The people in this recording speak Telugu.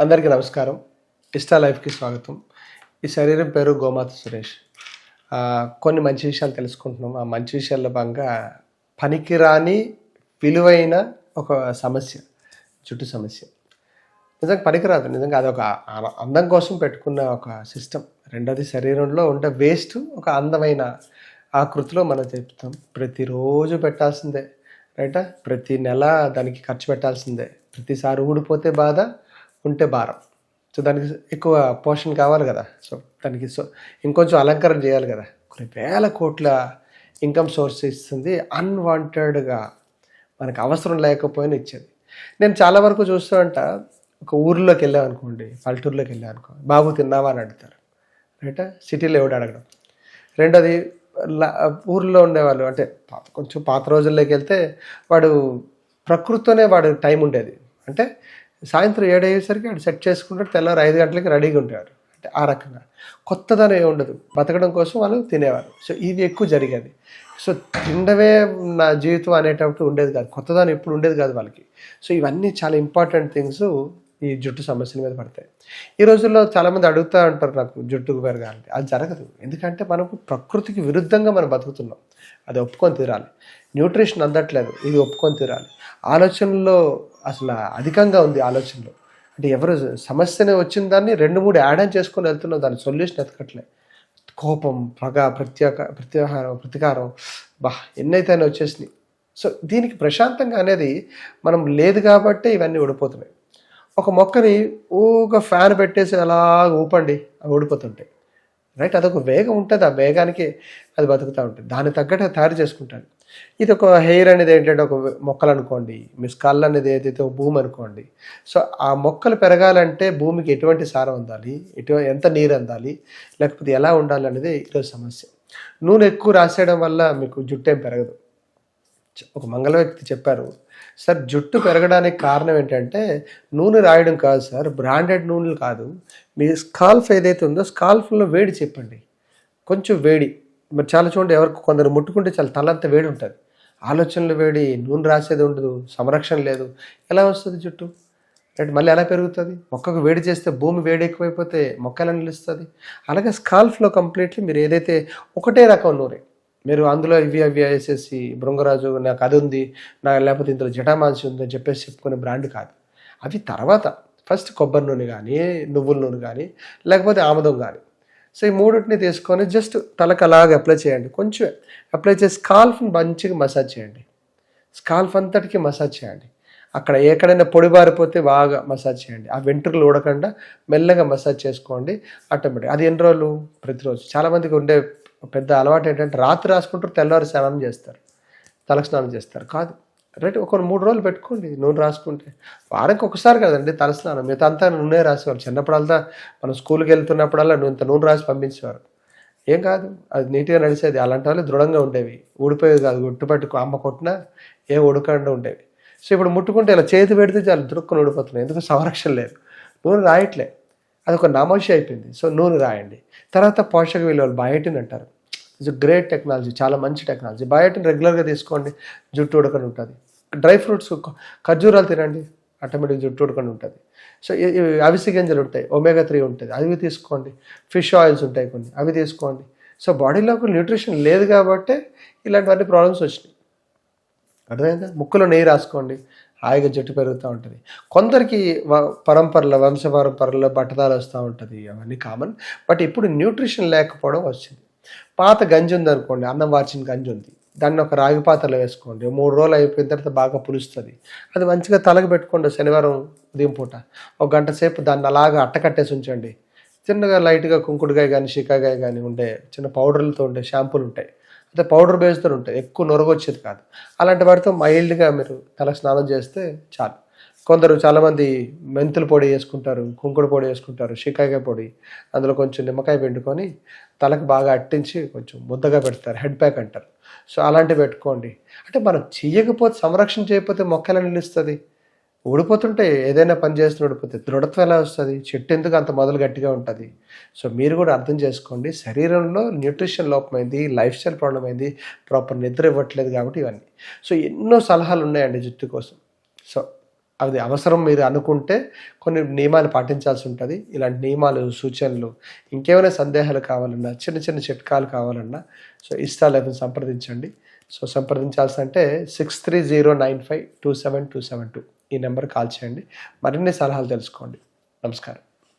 అందరికీ నమస్కారం. ఇష్టా లైఫ్కి స్వాగతం. ఈ శరీరం పేరు గోమాత సురేష్. కొన్ని మంచి విషయాలు తెలుసుకుంటున్నాం. ఆ మంచి విషయాల్లో భాగంగా పనికిరాని విలువైన ఒక సమస్య జుట్టు సమస్య. నిజంగా పనికిరాదు. నిజంగా అదొక ఒక అందం కోసం పెట్టుకున్న ఒక సిస్టమ్ రెండోది శరీరంలో ఉండే వేస్ట్ ఒక అందమైన ఆకృతిలో మనం చెప్తాం. ప్రతిరోజు పెట్టాల్సిందే రైటా? ప్రతి నెల దానికి ఖర్చు పెట్టాల్సిందే. ప్రతిసారి ఊడిపోతే బాధ ఉంటే భారం. సో దానికి ఎక్కువ పోషణ కావాలి కదా. సో దానికి సో ఇంకొంచెం అలంకరణ చేయాలి కదా. కొన్ని వేల కోట్ల ఇన్కమ్ సోర్స్ ఇస్తుంది. అన్వాంటెడ్గా మనకు అవసరం లేకపోయినా ఇచ్చేది. నేను చాలా వరకు చూస్తానంట ఒక ఊర్లోకి వెళ్ళాం అనుకోండి పల్లెటూరులోకి వెళ్ళాం అనుకో బాబు తిన్నావా? అని అడుగుతారు. రైట్? సిటీలో ఎవడు అడగడం. రెండోది ఊర్లో ఉండేవాళ్ళు అంటే కొంచెం పాత రోజుల్లోకి వెళ్తే వాడు ప్రకృతితోనే వాడు టైం ఉండేది. అంటే సాయంత్రం ఏడు అయ్యేసరికి వాడు సెట్ చేసుకుంటాడు తెల్లవారు ఐదు గంటలకి రెడీగా ఉంటాడు. అంటే ఆ రకంగా. కొత్తదనం ఏమి ఉండదు. బతకడం కోసం వాళ్ళు తినేవారు. సో ఇది ఎక్కువ జరిగేది. సో తినడమే నా జీవితం అనేటప్పుడు ఉండేది కాదు. కొత్తదనం ఎప్పుడు ఉండేది కాదు వాళ్ళకి. సో ఇవన్నీ చాలా ఇంపార్టెంట్ థింగ్స్. ఈ జుట్టు సమస్యల మీద పడతాయి. ఈ రోజుల్లో చాలామంది అడుగుతూ ఉంటారు నాకు జుట్టుకు పెరగాలంటే అది జరగదు. ఎందుకంటే మనకు ప్రకృతికి విరుద్ధంగా మనం బతుకుతున్నాం. అది ఒప్పుకొని తీరాలి. న్యూట్రిషన్ అందట్లేదు. ఇది ఒప్పుకొని తీరాలి. ఆలోచనలో అసలు అధికంగా ఉంది ఆలోచనలో. అంటే ఎవరు సమస్యనే వచ్చిన దాన్ని రెండు మూడు యాడ్ ఆన్ చేసుకొని వెళ్తున్నాం. దాని సొల్యూషన్ ఎతకట్లే. కోపం పగ ప్రత్యేక ప్రత్యాహారం ప్రతికారం. బా ఎన్నైతే వచ్చేసినాయి. సో దీనికి ప్రశాంతంగా అనేది మనం లేదు కాబట్టే ఇవన్నీ ఓడిపోతున్నాయి ఒక మొక్కని ఒక ఫ్యాన్ పెట్టేసి అలా ఊపండి అవి ఊడిపోతుంటాయి. రైట్? అదొక వేగం ఉంటుంది ఆ వేగానికి అది బతుకుతూ ఉంటుంది. దాన్ని తగ్గట్టు తయారు చేసుకుంటాను ఇది ఒక హెయిర్ అనేది ఏంటంటే ఒక మొక్కలు అనుకోండి మీ స్కల్ అనేది ఏదైతే ఒక భూమి అనుకోండి. సో ఆ మొక్కలు పెరగాలంటే భూమికి ఎటువంటి సారం అందాలి ఎటు ఎంత నీరు అందాలి లేకపోతే ఎలా ఉండాలి అనేది ఈరోజు సమస్య. నూనె ఎక్కువ రాసేయడం వల్ల మీకు జుట్టు ఏం పెరగదు ఒక మంగళ వ్యక్తి చెప్పారు సార్ జుట్టు పెరగడానికి కారణం ఏంటంటే నూనె రాయడం కాదు సార్ బ్రాండెడ్ నూనెలు కాదు. మీ స్కాల్ఫ్ ఏదైతే ఉందో స్కాల్ఫ్లో వేడి చెప్పండి. కొంచెం వేడి. మరి చాలా చూడండి ఎవరికి కొందరు ముట్టుకుంటే చాలా తలంత వేడి ఉంటుంది. ఆలోచనలు వేడి నూనె రాసేది ఉండదు సంరక్షణ లేదు. ఎలా వస్తుంది జుట్టు? రైట్ మళ్ళీ ఎలా పెరుగుతుంది? మొక్కకు వేడి చేస్తే భూమి వేడి ఎక్కువైపోతే మొక్క ఎలా నిలుస్తుంది? అలాగే స్కాల్ఫ్లో కంప్లీట్లీ మీరు ఏదైతే ఒకటే రకం నూనె మీరు అందులో ఇవి అవి వేసేసి బృంగరాజు నాకు అది ఉంది నా లేకపోతే ఇందులో జటామాన్సి ఉంది అని చెప్పేసి చెప్పుకునే బ్రాండ్ కాదు. అవి తర్వాత ఫస్ట్ కొబ్బరి నూనె కానీ నువ్వుల నూనె కానీ లేకపోతే ఆముదం కానీ సో ఈ మూడింటిని తీసుకొని జస్ట్ తలకు అలాగే అప్లై చేయండి. కొంచెం అప్లై చేసి స్కాల్ఫ్ని మంచిగా మసాజ్ చేయండి. స్కాల్ఫ్ అంతటికి మసాజ్ చేయండి. అక్కడ ఎక్కడైనా పొడి బారిపోతే బాగా మసాజ్ చేయండి. ఆ వెంట్రుకలు ఊడకుండా మెల్లగా మసాజ్ చేసుకోండి. ఆటోమేటిక్ అది ఎన్ని రోజులు? ప్రతిరోజు. చాలామందికి ఉండే పెద్ద అలవాటు ఏంటంటే రాత్రి రాసుకుంటారు తెల్లవారు స్నానం చేస్తారు తలకు స్నానం చేస్తారు. కాదు. రైట్ ఒక మూడు రోజులు పెట్టుకోండి నూనె రాసుకుంటే. వారానికి ఒకసారి కదండి తలస్నానం. మిగతా అంతా నూనె రాసేవారు చిన్నప్పుడల్లా మనం స్కూల్కి వెళ్తున్నప్పుడల్లా నువ్వు ఇంత నూనె రాసి పంపించేవారు. ఏం కాదు అది నీట్గా నడిచేది అలాంటి వాళ్ళు దృఢంగా ఉండేవి. ఊడిపోయేవి కాదు. గుట్టుపట్టుకు అమ్మ కొట్టినా ఏం ఉడకండా ఉండేవి. సో ఇప్పుడు ముట్టుకుంటే ఇలా చేతి పెడితే చాలా దృక్కుని ఊడిపోతున్నాయి. ఎందుకు? సంరక్షణ లేదు. నూనె రాయట్లే. అది ఒక నామోషి అయిపోయింది. సో నూనె రాయండి. తర్వాత పోషక విలువలు బయోటిన్ అంటారు. ఇట్స్ గ్రేట్ టెక్నాలజీ చాలా మంచి టెక్నాలజీ బయోటిన్ రెగ్యులర్గా తీసుకోండి జుట్టు ఉడకని ఉంటుంది. డ్రై ఫ్రూట్స్ ఖర్జూరాలు తినండి ఆటోమేటిక్ జుట్టు ఉడకని ఉంటుంది. సో అవిసి గింజలు ఉంటాయి ఒమేగా త్రీ ఉంటుంది. అవి తీసుకోండి. ఫిష్ ఆయిల్స్ ఉంటాయి కొన్ని అవి తీసుకోండి. సో బాడీలో న్యూట్రిషన్ లేదు కాబట్టి ఇలాంటివన్నీ ప్రాబ్లమ్స్ వచ్చినాయి. అర్థమైందా? ముక్కులో నెయ్యి రాసుకోండి హాయిగా జుట్టు పెరుగుతూ ఉంటుంది. కొందరికి పరంపరల పరంపరలో వంశ పరంపరలో బట్టదాలు వస్తూ ఉంటుంది. అవన్నీ కామన్ బట్ ఇప్పుడు న్యూట్రిషన్ లేకపోవడం వచ్చింది. పాత గంజి ఉంది అనుకోండి అన్నం వార్చిన గంజి ఉంది. దాన్ని ఒక రాగి పాత్రలో వేసుకోండి. మూడు రోజులు అయిపోయిన తర్వాత బాగా పులుస్తుంది. అది మంచిగా తలకు పెట్టుకోండి శనివారం ఉదయం పూట. ఒక గంట సేపు దాన్ని అలాగా అట్టకట్టేసి ఉంచండి. చిన్నగా లైట్గా కుంకుడుకాయ కానీ షికాకాయ కానీ ఉండే చిన్న పౌడర్లతో ఉండే షాంపూలు ఉంటాయి. అంటే పౌడర్ బేస్తో ఉంటాయి. ఎక్కువ నొరగొచ్చేది కాదు. అలాంటి వాటితో మైల్డ్గా మీరు తల స్నానం చేస్తే చాలు. కొందరు చాలామంది మెంతుల పొడి వేసుకుంటారు కుంకుడు పొడి వేసుకుంటారు షికాయ పొడి అందులో కొంచెం నిమ్మకాయ పిండుకొని తలకు బాగా అట్టించి కొంచెం ముద్దగా పెడతారు. హెడ్ ప్యాక్ అంటారు. సో అలాంటివి పెట్టుకోండి. అంటే మనం చేయకపోతే సంరక్షణ చేయకపోతే మొక్క ఎలా నిలుస్తుంది ఊడిపోతుంటే ఏదైనా పని చేస్తున్న ఊడిపోతే దృఢత్వం ఎలా వస్తుంది? చెట్టు ఎందుకు అంత మొదలు గట్టిగా ఉంటుంది? సో మీరు కూడా అర్థం చేసుకోండి. శరీరంలో న్యూట్రిషన్ లోపమైంది లైఫ్ స్టైల్ ప్రాబ్లం అయింది ప్రాపర్ నిద్ర ఇవ్వట్లేదు కాబట్టి ఇవన్నీ. సో ఎన్నో సలహాలు ఉన్నాయండి జుట్టు కోసం. సో అది అవసరం మీరు అనుకుంటే కొన్ని నియమాలు పాటించాల్సి ఉంటుంది. ఇలాంటి నియమాలు సూచనలు ఇంకేమైనా సందేహాలు కావాలన్నా చిన్న చిన్న చిట్కాలు కావాలన్నా సో ఇస్తా లైఫ్ని సంప్రదించండి. సో సంప్రదించాల్సి అంటే six three zero nine five two seven two seven two. ఈ నెంబర్ కాల్ చేయండి. మరిన్ని సలహాలు తెలుసుకోండి. నమస్కారం.